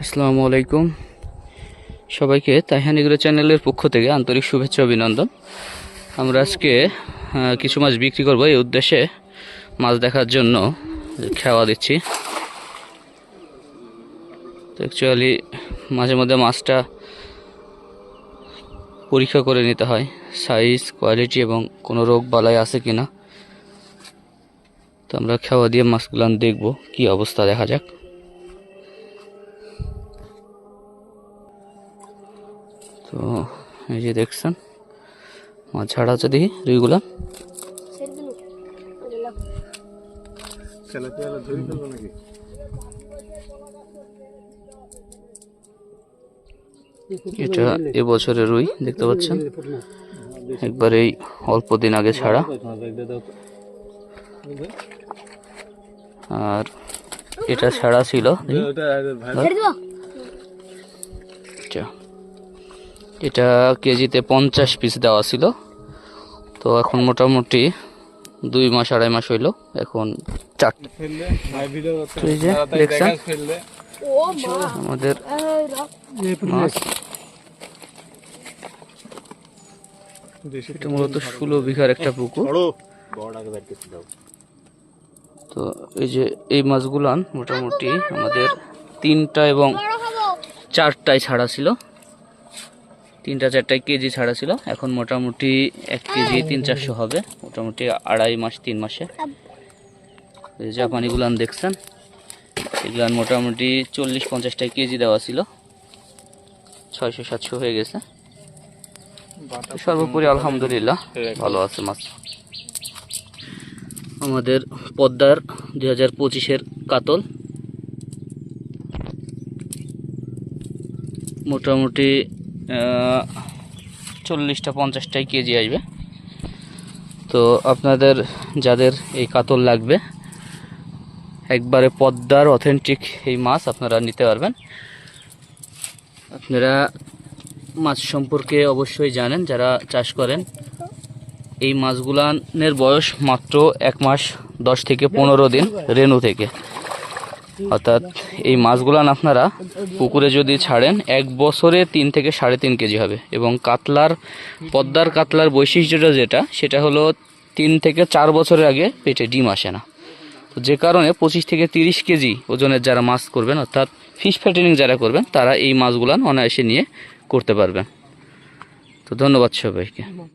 আসসালামু আলাইকুম। সবাইকে তাইহান তাইহানিগুলো চ্যানেলের পক্ষ থেকে আন্তরিক শুভেচ্ছা অভিনন্দন। আমরা আজকে কিছু মাছ বিক্রি করব এই উদ্দেশ্যে। মাছ দেখার জন্য খেওয়া দিচ্ছি। তো অ্যাকচুয়ালি মাঝে মধ্যে মাছটা পরীক্ষা করে নিতে হয় সাইজ কোয়ালিটি এবং কোনো রোগ বালাই আছে কি না তো আমরা খেওয়া দিয়ে মাছগুলো দেখব কি অবস্থা দেখা যাক। তো এই যে দেখছেন মাছ ছাড়া আছে দেখি রুইগুলা। এটা এবছরের রুই দেখতে পাচ্ছেন? একবার এই অল্প দিন আগে ছাড়া। আর এটা ছাড়া ছিল এটা কেজিতে পঞ্চাশ পিস দেওয়া ছিল। তো এখন মোটামুটি দুই মাস আড়াই মাস হইল এখন চারটে দেখছেন? আমাদের মাছ। এটা মূলত ষোলো বিঘার একটা পুকুর। তো এই যে এই মাছগুলান মোটামুটি আমাদের তিনটা এবং চারটায় ছাড়া ছিল। তিনটা চারটায় কেজি ছাড়া ছিল। এখন মোটামুটি এক কেজি তিন চারশো হবে। মোটামুটি আড়াই মাস, তিন মাসে। এই জাপানিগুলান দেখছেন এগুলান মোটামুটি চল্লিশ পঞ্চাশটায় কেজি দেওয়া ছিল। ছয়শো, সাতশো হয়ে গেছে। সর্বোপরি আলহামদুলিল্লাহ, ভালো আছে মাছ। আমাদের পদ্মার দুই হাজার পঁচিশের কাতল। মোটামুটি চল্লিশটা, পঞ্চাশটাই কেজি আসবে। তো আপনাদের যাদের এই কাতল লাগবে, একবারে পদ্মার অথেন্টিক এই মাছ আপনারা নিতে পারবেন। আপনারা মাছ সম্পর্কে অবশ্যই জানেন, যারা চাষ করেন। এই মাছগুলানের বয়স মাত্র এক মাস, দশ থেকে পনেরো দিন রেনু থেকে। অর্থাৎ এই মাছগুলান আপনারা পুকুরে যদি ছাড়েন এক বছরে তিন থেকে সাড়ে তিন কেজি হবে। এবং কাতলার পদ্মার কাতলার বৈশিষ্ট্যটা যেটা সেটা হলো তিন থেকে চার বছরের আগে পেটে ডিম আসে না। তো যে কারণে পঁচিশ থেকে তিরিশ কেজি ওজনের যারা মাছ করবেন অর্থাৎ ফিশ ফ্যাটেনিং যারা করবেন তারা এই মাছগুলান অনায়াসে নিয়ে করতে পারবেন। তো ধন্যবাদ সবাইকে।